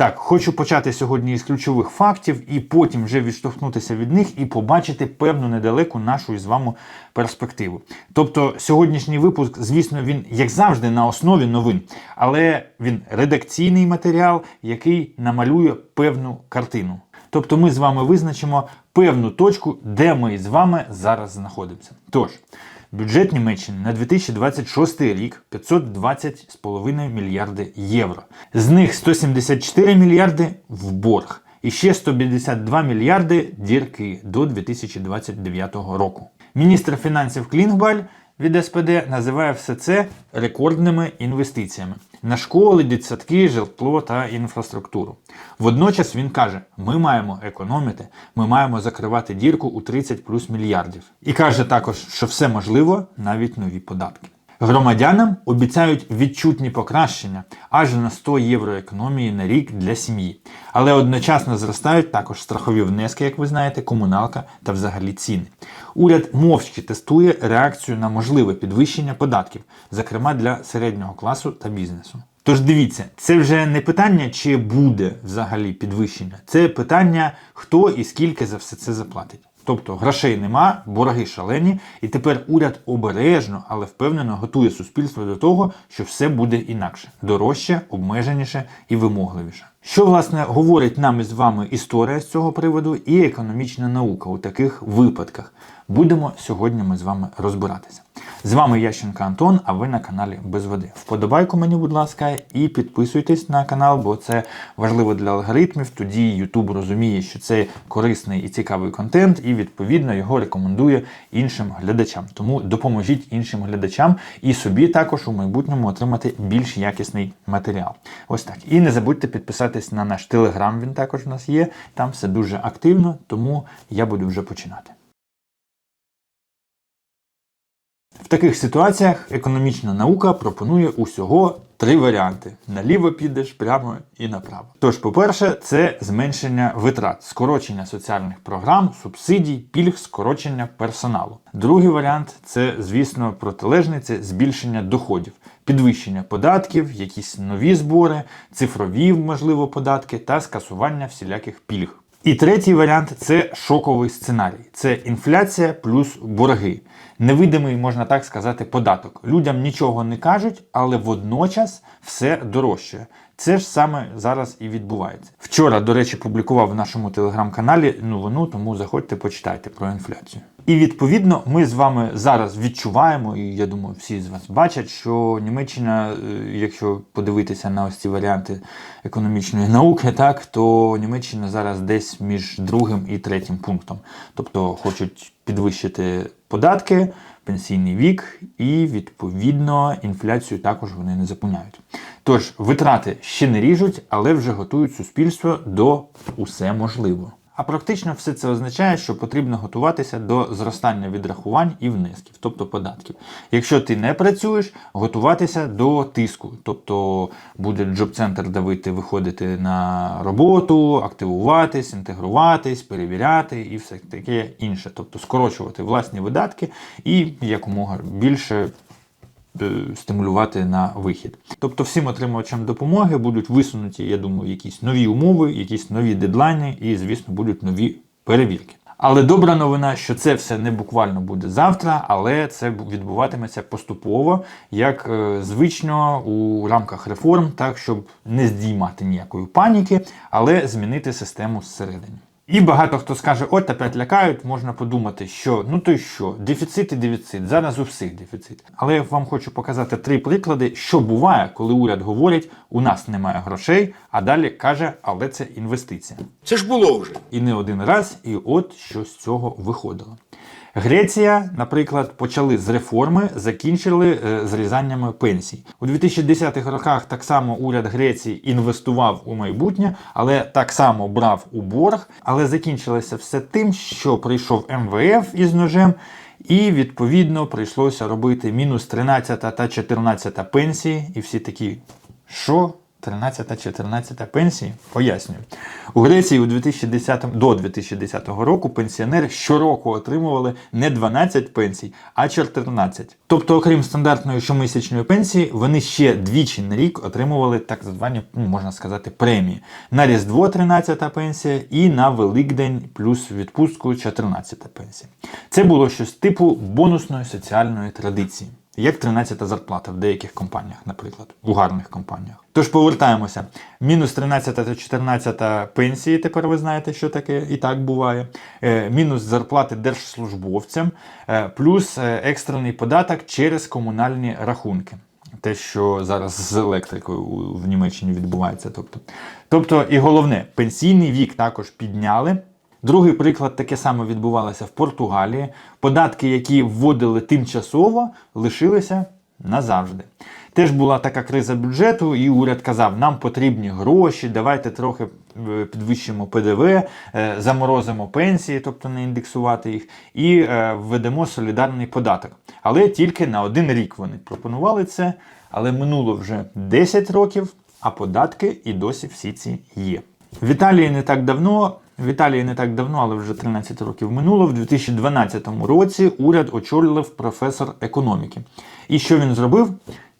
Так, хочу почати сьогодні із ключових фактів і потім вже відштовхнутися від них і побачити певну недалеку нашу із вами перспективу. Тобто, сьогоднішній випуск, звісно, він, як завжди, на основі новин, але він редакційний матеріал, який намалює певну картину. Тобто ми з вами визначимо певну точку, де ми з вами зараз знаходимося. Тож, бюджет Німеччини на 2026 рік 520,5 мільярди євро. З них 174 мільярди в борг. І ще 152 мільярди дірки до 2029 року. Міністр фінансів Клінгбаль від СПД називає все це рекордними інвестиціями на школи, дитсадки, житло та інфраструктуру. Водночас він каже: ми маємо економити, ми маємо закривати дірку у 30 плюс мільярдів. І каже також, що все можливо, навіть нові податки. Громадянам обіцяють відчутні покращення аж на 100 євро економії на рік для сім'ї. Але одночасно зростають також страхові внески, як ви знаєте, комуналка та взагалі ціни. Уряд мовчки тестує реакцію на можливе підвищення податків, зокрема для середнього класу та бізнесу. Тож дивіться, це вже не питання, чи буде взагалі підвищення, це питання, хто і скільки за все це заплатить. Тобто грошей нема, борги шалені, і тепер уряд обережно, але впевнено готує суспільство до того, що все буде інакше, дорожче, обмеженіше і вимогливіше. Що власне говорить нам із вами історія з цього приводу і економічна наука у таких випадках? Будемо сьогодні ми з вами розбиратися. З вами Ященко Антон, а ви на каналі Без Води. Вподобайку мені, будь ласка, і підписуйтесь на канал, бо це важливо для алгоритмів. Тоді YouTube розуміє, що це корисний і цікавий контент, і відповідно його рекомендує іншим глядачам. Тому допоможіть іншим глядачам і собі також у майбутньому отримати більш якісний матеріал. Ось так. І не забудьте підписатись на наш телеграм. Він також у нас є. Там все дуже активно, тому я буду вже починати. Таких ситуаціях економічна наука пропонує усього три варіанти: наліво підеш, прямо і направо. Тож, по-перше, це зменшення витрат, скорочення соціальних програм, субсидій, пільг, скорочення персоналу. Другий варіант це, звісно, протилежний це збільшення доходів, підвищення податків, якісь нові збори, цифрові, можливо, податки та скасування всіляких пільг. І третій варіант це шоковий сценарій. Це інфляція плюс борги. Невидимий, можна так сказати, податок. Людям нічого не кажуть, але водночас все дорожчає. Це ж саме зараз і відбувається. Вчора, до речі, публікував в нашому телеграм-каналі новину, тому заходьте, почитайте про інфляцію. І відповідно ми з вами зараз відчуваємо, і я думаю, всі з вас бачать, що Німеччина, е, якщо подивитися на ось ці варіанти економічної науки, так то Німеччина зараз десь між другим і третім пунктом. Тобто хочуть підвищити податки, пенсійний вік, і відповідно інфляцію також вони не зупиняють. Тож витрати ще не ріжуть, але вже готують суспільство до усе можливо. А практично все це означає, що потрібно готуватися до зростання відрахувань і внесків, тобто податків. Якщо ти не працюєш, готуватися до тиску, тобто буде джоб-центр давити, виходити на роботу, активуватись, інтегруватись, перевіряти і все таке інше. Тобто скорочувати власні видатки і якомога більше стимулювати на вихід. Тобто всім отримувачам допомоги будуть висунуті, я думаю, якісь нові умови, якісь нові дедлайни і, звісно, будуть нові перевірки. Але добра новина, що це все не буквально буде завтра, але це відбуватиметься поступово, як е, звично у рамках реформ, так щоб не здіймати ніякої паніки, але змінити систему зсередини. І багато хто скаже, от опять лякають, можна подумати, що ну то й що, дефіцит і дефіцит, зараз у всіх дефіцит. Але я вам хочу показати три приклади, що буває, коли уряд говорить, у нас немає грошей, а далі каже, але це інвестиція. Це ж було вже. І не один раз, і от що з цього виходило. Греція, наприклад, почали з реформи, закінчили е, зрізаннями пенсій. У 2010-х роках так само уряд Греції інвестував у майбутнє, але так само брав у борг. Але закінчилося все тим, що прийшов МВФ із ножем. І відповідно прийшлося робити мінус 13 та 14 пенсії, і всі такі, що? 13-14 пенсії? Пояснюю. У Греції у 2010, до 2010 року пенсіонери щороку отримували не 12 пенсій, а 14. Тобто, окрім стандартної щомісячної пенсії, вони ще двічі на рік отримували так звані, ну, можна сказати, премії. На Різдво 13 пенсія і на Великдень плюс відпустку 14 пенсія. Це було щось типу бонусної соціальної традиції. Як 13-та зарплата в деяких компаніях, наприклад, у гарних компаніях. Тож повертаємося. Мінус 13 та 14 пенсії, тепер ви знаєте, що таке і так буває. Е, мінус зарплати держслужбовцям, е, плюс е, екстрений податок через комунальні рахунки. Те, що зараз з електрикою в Німеччині відбувається. Тобто, тобто, і головне, пенсійний вік також підняли. Другий приклад таке саме відбувалося в Португалії. Податки, які вводили тимчасово, лишилися назавжди. Теж була така криза бюджету, і уряд казав, нам потрібні гроші, давайте трохи е, підвищимо ПДВ, е, заморозимо пенсії, тобто не індексувати їх, і е, введемо солідарний податок. Але тільки на один рік вони пропонували це, але минуло вже 10 років, а податки і досі всі ці є. В Італії не так давно, в Італії не так давно, але вже 13 років минуло. В 2012 році уряд очолював професор економіки. І що він зробив?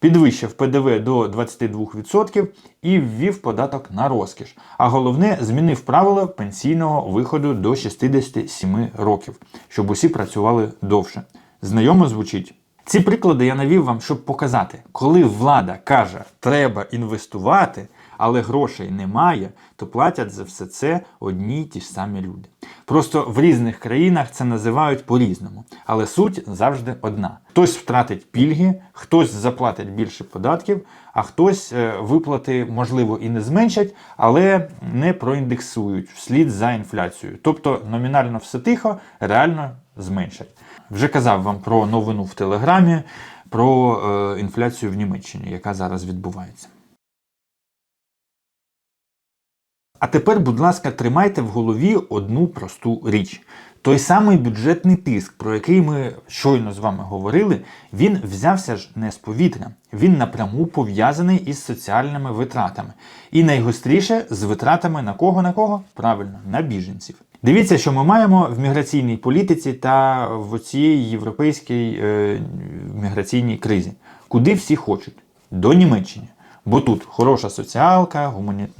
Підвищив ПДВ до 22% і ввів податок на розкіш. А головне, змінив правила пенсійного виходу до 67 років, щоб усі працювали довше. Знайомо звучить? Ці приклади я навів вам, щоб показати, коли влада каже, треба інвестувати, але грошей немає, то платять за все це одні й ті ж самі люди. Просто в різних країнах це називають по-різному, але суть завжди одна: хтось втратить пільги, хтось заплатить більше податків, а хтось е, виплати, можливо, і не зменшать, але не проіндексують вслід за інфляцією. Тобто номінально все тихо, реально зменшать. Вже казав вам про новину в Телеграмі, про е, інфляцію в Німеччині, яка зараз відбувається. А тепер, будь ласка, тримайте в голові одну просту річ. Той самий бюджетний тиск, про який ми щойно з вами говорили, він взявся ж не з повітря. Він напряму пов'язаний із соціальними витратами. І найгостріше з витратами на кого на кого? Правильно, на біженців. Дивіться, що ми маємо в міграційній політиці та в цій європейській е, міграційній кризі. Куди всі хочуть? До Німеччини. Бо тут хороша соціалка,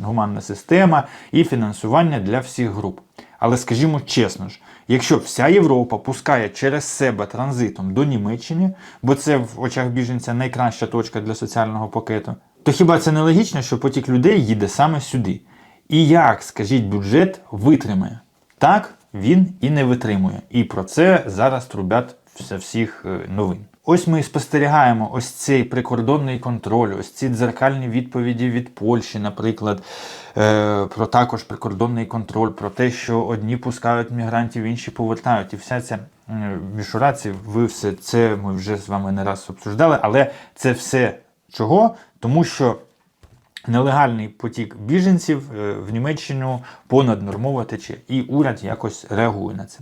гуманна система і фінансування для всіх груп. Але скажімо чесно ж, якщо вся Європа пускає через себе транзитом до Німеччини, бо це в очах біженця найкраща точка для соціального пакету, то хіба це не логічно, що потік людей їде саме сюди? І як, скажіть, бюджет витримає? Так, він і не витримує. І про це зараз трубять зі всіх е, новин. Ось ми і спостерігаємо ось цей прикордонний контроль, ось ці дзеркальні відповіді від Польщі, наприклад, е, про також прикордонний контроль, про те, що одні пускають мігрантів, інші повертають. І вся ця мішураці, ви все це ми вже з вами не раз обсуждали, але це все чого? Тому що нелегальний потік біженців е, в Німеччину понаднормово тече, і уряд якось реагує на це.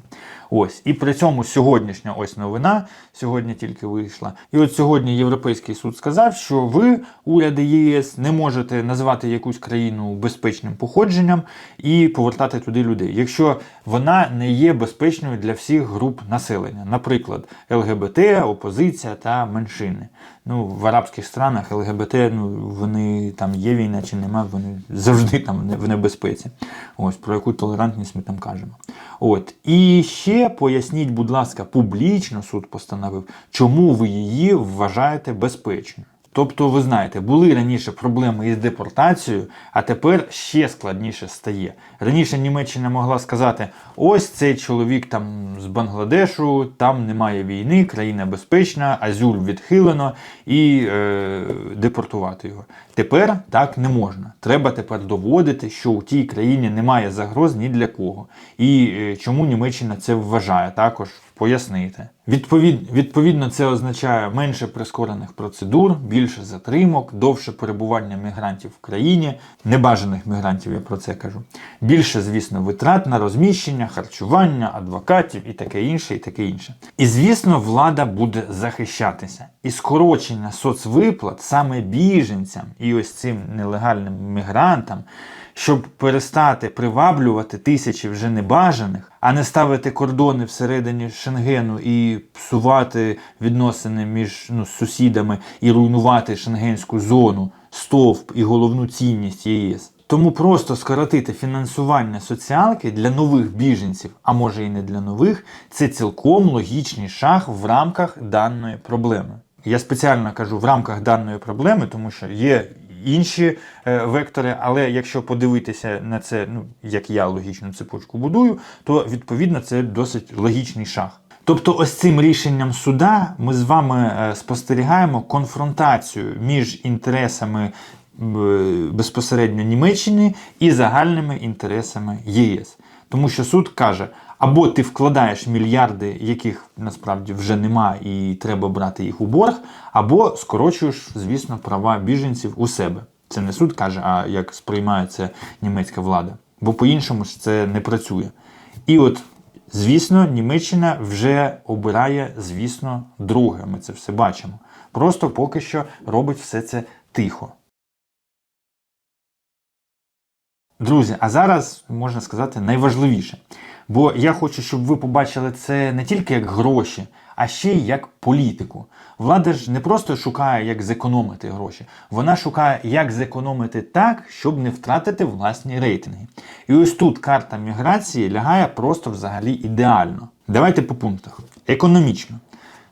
Ось і при цьому сьогоднішня ось новина сьогодні тільки вийшла. І от сьогодні Європейський суд сказав, що ви, уряди ЄС, не можете назвати якусь країну безпечним походженням і повертати туди людей, якщо вона не є безпечною для всіх груп населення, наприклад, ЛГБТ, опозиція та меншини. Ну, в арабських странах ЛГБТ, ну вони там є війна чи нема, вони завжди там в небезпеці. Ось про яку толерантність ми там кажемо. От і ще поясніть, будь ласка, публічно суд постановив, чому ви її вважаєте безпечною. Тобто, ви знаєте, були раніше проблеми із депортацією, а тепер ще складніше стає. Раніше Німеччина могла сказати: ось цей чоловік там з Бангладешу, там немає війни, країна безпечна, азюль відхилено і е, депортувати його. Тепер так не можна. Треба тепер доводити, що у тій країні немає загроз ні для кого. І е, чому Німеччина це вважає також пояснити. Відповід, відповідно, це означає менше прискорених процедур, більше затримок, довше перебування мігрантів в країні, небажаних мігрантів, я про це кажу. Більше, звісно, витрат на розміщення, харчування, адвокатів і таке інше, і таке інше. І звісно, влада буде захищатися. І скорочення соцвиплат саме біженцям і ось цим нелегальним мігрантам щоб перестати приваблювати тисячі вже небажаних, а не ставити кордони всередині Шенгену і псувати відносини між ну, сусідами і руйнувати шенгенську зону, стовп і головну цінність ЄС. Тому просто скоротити фінансування соціалки для нових біженців, а може і не для нових, це цілком логічний шаг в рамках даної проблеми. Я спеціально кажу в рамках даної проблеми, тому що є інші е, вектори, але якщо подивитися на це, ну як я логічну цепочку будую, то відповідно це досить логічний шаг. Тобто, ось цим рішенням суда ми з вами е, спостерігаємо конфронтацію між інтересами безпосередньо Німеччини і загальними інтересами ЄС. Тому що суд каже, або ти вкладаєш мільярди, яких насправді вже нема, і треба брати їх у борг, або скорочуєш, звісно, права біженців у себе. Це не суд каже, а як сприймається німецька влада. Бо по-іншому ж це не працює. І от, звісно, Німеччина вже обирає, звісно, друге. Ми це все бачимо. Просто поки що робить все це тихо. Друзі, а зараз можна сказати найважливіше. Бо я хочу, щоб ви побачили це не тільки як гроші, а ще й як політику. Влада ж не просто шукає, як зекономити гроші, вона шукає, як зекономити так, щоб не втратити власні рейтинги. І ось тут карта міграції лягає просто взагалі ідеально. Давайте по пунктах. Економічно.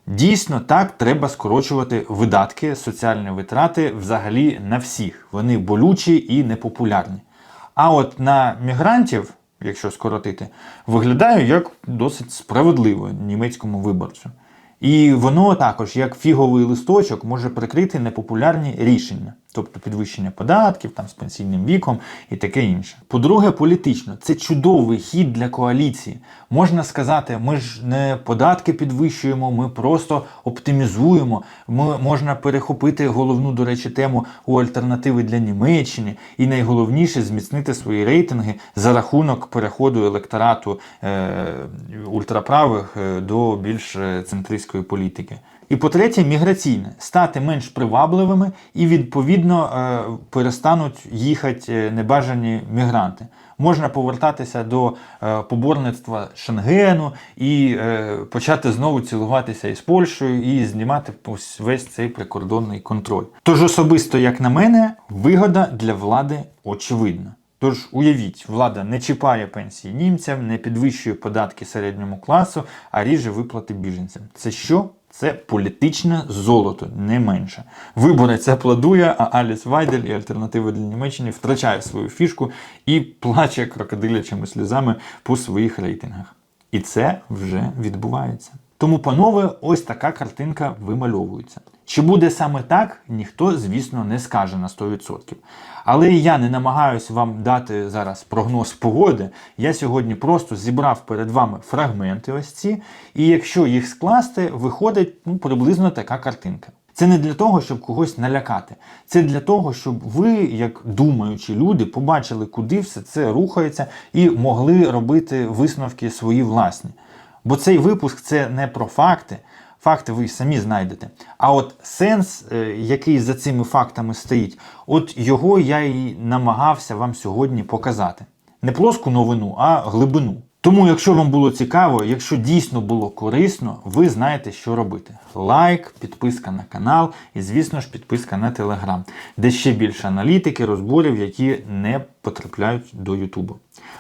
Дійсно, так треба скорочувати видатки, соціальні витрати взагалі на всіх. Вони болючі і непопулярні. А от на мігрантів якщо скоротити, виглядає як досить справедливо німецькому виборцю. І воно також, як фіговий листочок, може прикрити непопулярні рішення, тобто підвищення податків там з пенсійним віком і таке інше. По-друге, політично це чудовий хід для коаліції. Можна сказати, ми ж не податки підвищуємо, ми просто оптимізуємо. Ми можна перехопити головну, до речі, тему у альтернативи для Німеччини, і найголовніше зміцнити свої рейтинги за рахунок переходу електорату е, ультраправих е, до більш е, центристської політики. І по-третє, міграційне стати менш привабливими і відповідно е, перестануть їхати небажані мігранти. Можна повертатися до е, поборництва Шенгену і е, почати знову цілуватися із Польщею і знімати весь цей прикордонний контроль. Тож особисто, як на мене, вигода для влади очевидна. Тож уявіть, влада не чіпає пенсії німцям, не підвищує податки середньому класу, а ріже виплати біженцям. Це що? Це політичне золото, не менше. Вибори це плодує, а Аліс Вайдель і альтернатива для Німеччини втрачає свою фішку і плаче крокодилячими сльозами по своїх рейтингах. І це вже відбувається. Тому, панове, ось така картинка вимальовується. Чи буде саме так, ніхто, звісно, не скаже на 100%. Але я не намагаюся вам дати зараз прогноз погоди. Я сьогодні просто зібрав перед вами фрагменти ось ці, і якщо їх скласти, виходить ну, приблизно така картинка. Це не для того, щоб когось налякати. Це для того, щоб ви, як думаючі люди, побачили, куди все це рухається, і могли робити висновки свої власні. Бо цей випуск це не про факти. Факти ви самі знайдете. А от сенс, е, який за цими фактами стоїть, от його я і намагався вам сьогодні показати. Не плоску новину, а глибину. Тому, якщо вам було цікаво, якщо дійсно було корисно, ви знаєте, що робити. Лайк, підписка на канал і, звісно ж, підписка на телеграм, де ще більше аналітики, розборів, які не потрапляють до Ютубу.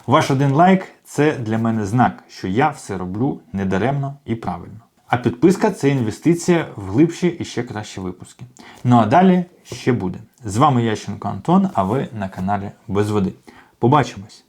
Ваш один лайк це для мене знак, що я все роблю недаремно і правильно. А підписка це інвестиція в глибші і ще кращі випуски. Ну а далі ще буде. З вами Ященко Антон, а ви на каналі Без Води. Побачимось!